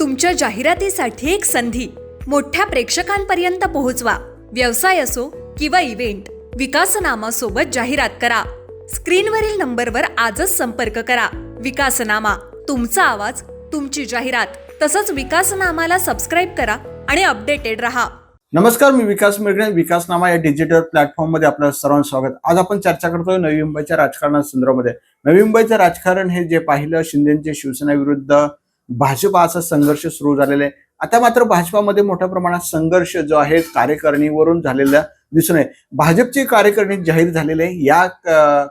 तुमच्या जाहिरातीसाठी एक संधी. मोठ्या प्रेक्षकांपर्यंत पोहोचवा. व्यवसाय असो किंवा इव्हेंट विकासनामा सोबत जाहिरात करा. स्क्रीनवरील नंबरवर आजच संपर्क करा. विकासनामा तुमचा आवाज तुमची जाहिरात तसंच विकासनामाला सबस्क्राईब करा आणि अपडेटेड रहा. नमस्कार मी विकास मेघणे विकासनामा या डिजिटल प्लॅटफॉर्ममध्ये आपलं सर्वांचं स्वागत. आज आपण चर्चा करतोय नवी मुंबईच्या राजकारणासंदर्भामध्ये. नवी मुंबईचं राजकारण हे जे पाहिलं शिंदेचे शिवसेना विरुद्ध भाजपा असा संघर्ष सुरू झालेला आहे. आता मात्र भाजपामध्ये मोठ्या प्रमाणात संघर्ष जो आहे कार्यकारिणीवरून झालेला दिसून आहे. भाजपची कार्यकारिणी जाहीर झालेली आहे. या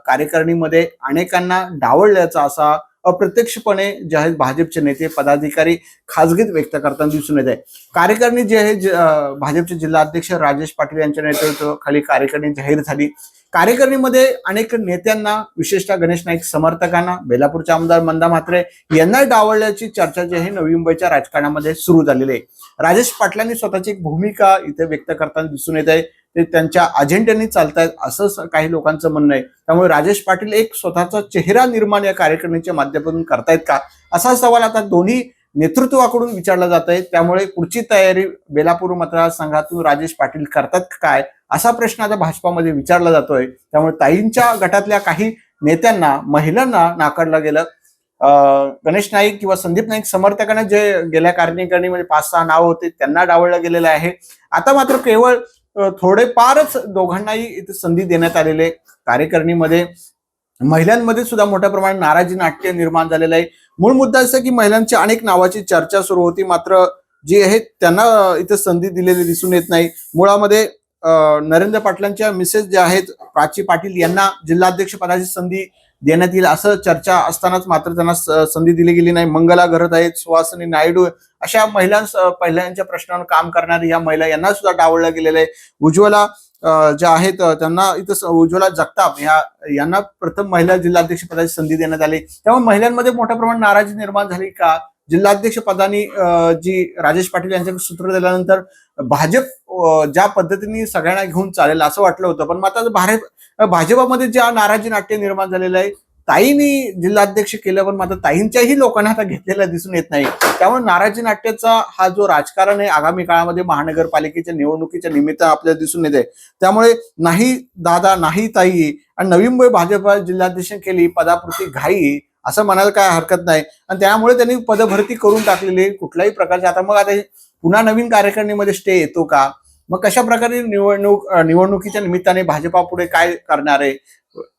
कार्यकारिणीमध्ये अनेकांना डावळल्याचा असा अप्रत्यक्षपणे जे आहेत भाजपचे नेते पदाधिकारी खासगीत व्यक्त करताना दिसून येत आहे कार्यकारिणी जी आहे भाजपचे जिल्हा अध्यक्ष राजेश पाटील यांच्या नेतृत्वाखाली कार्यकारिणी जाहीर झाली. कार्यकारिणीमध्ये अनेक नेत्यांना विशेषतः गणेश नाईक समर्थकांना बेलापूरचे आमदार मंदा म्हात्रे यांना डावळल्याची चर्चा जी आहे नवी मुंबईच्या राजकारणामध्ये सुरू झालेली आहे. राजेश पाटलांनी स्वतःची एक भूमिका इथे व्यक्त करताना दिसून येत आहे. ते त्यांच्या अजेंड्याने चालतायत असं काही लोकांचं म्हणणं आहे. त्यामुळे राजेश पाटील एक स्वतःचा चेहरा निर्माण या कार्यक्रमाच्या माध्यमातून करतायत का? असा सवाल आता दोन्ही नेतृत्वाकडून विचारला जात आहे त्यामुळे पुढची तयारी बेलापूर मतदारसंघातून राजेश पाटील करतात काय? असा प्रश्न आता भाजपामध्ये विचारला जातोय. त्यामुळे ताईंच्या गटातल्या काही नेत्यांना महिलांना नाकारलं गेलं. गणेश नाईक किंवा संदीप नाईक समर्थकांना जे गेल्या कार्यकारिणीमध्ये पाच सहा नाव होते त्यांना डावळलं गेलेलं आहे. आता मात्र केवळ थोडेफारच दोघांनाही इथे संधी देण्यात आलेले आहे. कार्यकारिणीमध्ये महिलांमध्ये सुद्धा मोठ्या प्रमाणात नाराजी नाट्य निर्माण झालेलं आहे. मूळ मुद्दा असा की महिलांची अनेक नावाची चर्चा सुरू होती. मात्र जी आहे त्यांना इथे संधी दिलेली दिसून येत नाही. मुळामध्ये नरेंद्र पाटलांच्या मिसेस ज्या आहेत प्राची पाटील यांना जिल्हाध्यक्ष पदाची संधी देण्यात येईल असं चर्चा असतानाच मात्र त्यांना संधी दिली गेली नाही. मंगला घरत आहेत सुहासनी नायडू अशा महिलां पहिल्यांच्या प्रश्नावर काम करणाऱ्या या महिला यांना सुद्धा डावळलं गेलेलं आहे. उज्ज्वला ज्या आहेत त्यांना इथं उज्ज्वला जगताप या यांना प्रथम महिला जिल्हाध्यक्ष पदाची संधी देण्यात आली. त्यामुळे महिलांमध्ये मोठ्या प्रमाणात नाराजी निर्माण झाली का? जिल्हाध्यक्ष पदानी जी राजेश पाटील यांच्या सूत्र दिल्यानंतर भाजप ज्या पद्धतीने सगळ्यांना घेऊन चालेल असं वाटलं होतं. पण मात्र भारत भाजपामध्ये ज्या नाराजी नाट्य निर्माण झालेलं आहे ताईंनी जिल्हाध्यक्ष केलं पण मात्र ताईंच्याही लोकांना आता घेतलेला दिसून येत नाही. त्यामुळे नाराजी नाट्याचा हा जो राजकारण आहे आगामी काळामध्ये महानगरपालिकेच्या निवडणुकीच्या निमित्त आपल्याला दिसून येते. त्यामुळे नाही दादा नाही ताई आणि नवी मुंबई भाजपा जिल्हाध्यक्ष केली पदापुरती घाई असं म्हणायला काय हरकत नाही. आणि त्यामुळे त्यांनी पदभरती करून टाकलेली कुठल्याही प्रकारचे. आता मग आता पुन्हा नवीन कार्यकारिणीमध्ये स्टे येतो का? मग कशा प्रकारे निवडणूक निवडणुकीच्या निमित्ताने भाजपा पुढे काय करणार आहे?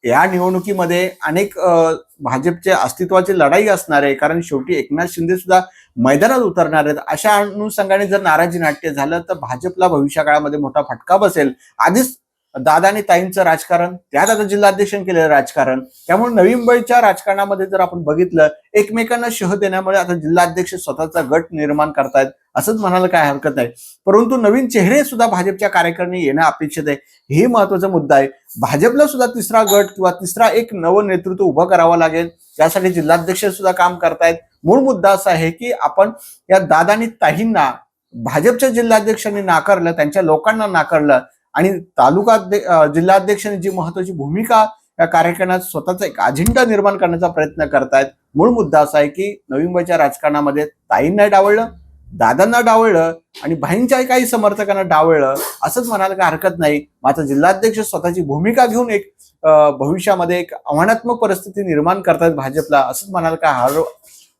या निवडणुकीमध्ये अनेक भाजपचे भाजपच्या अस्तित्वाची लढाई असणार आहे. कारण शेवटी एकनाथ शिंदे सुद्धा मैदानात उतरणार आहेत. अशा अनुषंगाने जर नाराजी नाट्य झालं तर भाजपला भविष्य काळामध्ये मोठा फटका बसेल. आधीच दादा आणि ताईंचं राजकारण त्यात आता जिल्हाध्यक्ष केलेलं राजकारण त्यामुळे नवी मुंबईच्या राजकारणामध्ये जर आपण बघितलं एकमेकांना शह देण्यामुळे आता जिल्हाध्यक्ष स्वतःचा गट निर्माण करतायत असंच म्हणायला काय हरकत नाही. परंतु नवीन चेहरे सुद्धा भाजपच्या कार्यकारणी येणं अपेक्षित आहे. हे महत्त्वाचा मुद्दा आहे. भाजपला सुद्धा तिसरा गट किंवा तिसरा एक नवं नेतृत्व उभं करावं लागेल. त्यासाठी जिल्हाध्यक्ष सुद्धा काम करतायत. मूळ मुद्दा असा आहे की आपण या दादा आणि ताईंना भाजपच्या जिल्हाध्यक्षांनी नाकारलं त्यांच्या लोकांना नाकारलं आणि तालुका जिल्हाध्यक्षांनी जी महत्वाची भूमिका या कार्यक्रमात स्वतःचा एक अजेंडा निर्माण करण्याचा प्रयत्न करतायत. मूळ मुद्दा असा आहे की नवी मुंबईच्या राजकारणामध्ये ताईंना डावळलं दादांना डावळलं आणि भाईंच्या काही समर्थकांना डावळलं असंच म्हणायला काही हरकत नाही. मात्र जिल्हाध्यक्ष स्वतःची भूमिका घेऊन एक भविष्यामध्ये एक आव्हानात्मक परिस्थिती निर्माण करतायत भाजपला असंच म्हणायला काय हर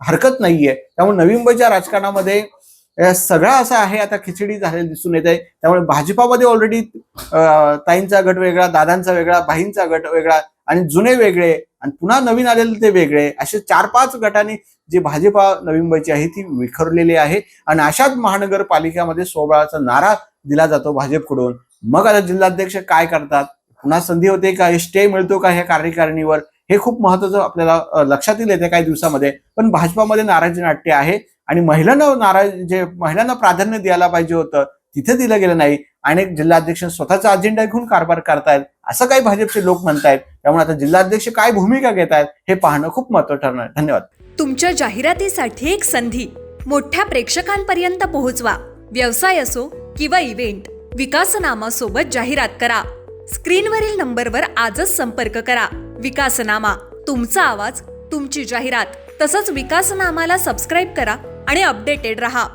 हरकत नाहीये. त्यामुळे नवी मुंबईच्या राजकारणामध्ये सगळा असा आहे आता खिचडी झालेली दिसून येत. आहे त्यामुळे भाजपामध्ये ऑलरेडी ताईंचा गट वेगळा दादांचा वेगळा भाईंचा गट वेगळा आणि जुने वेगळे आणि पुन्हा नवीन आलेले ते वेगळे असे चार पाच गटांनी जे भाजपा नवी मुंबईची आहे ती विखरलेली आहे आणि अशाच महानगरपालिकेमध्ये सोबळाचा नारा दिला जातो भाजपकडून. मग आता जिल्हाध्यक्ष काय करतात? पुन्हा संधी होते का? स्टे मिळतो का ह्या कार्यकारिणीवर? हे खूप महत्वाचं आपल्याला लक्षात येईल येत्या काही दिवसामध्ये. पण भाजपामध्ये नाराजी नाट्य आहे आणि महिलांना नाराज जे महिलांना प्राधान्य द्यायला पाहिजे होतं तिथे दिलं गेलं नाही. अनेक जिल्हाध्यक्ष स्वतःचा अजेंडा घेऊन कारभार करतायत असं काही भाजपचे लोक म्हणतायत. त्यामुळे आता जिल्हाध्यक्ष काय भूमिका घेत आहेत हे पाहणं खूप महत्त्व ठरणार. धन्यवाद. तुमच्या जाहिरातीसाठी एक संधी. मोठ्या प्रेक्षकांपर्यंत पोहोचवा. व्यवसाय असो किंवा इव्हेंट विकासनामा सोबत जाहिरात करा. स्क्रीनवरील नंबरवर आजच संपर्क करा. विकासनामा तुमचा आवाज तुमची जाहिरात तसंच विकासनामाला सबस्क्राईब करा आणि अपडेटेड रहा.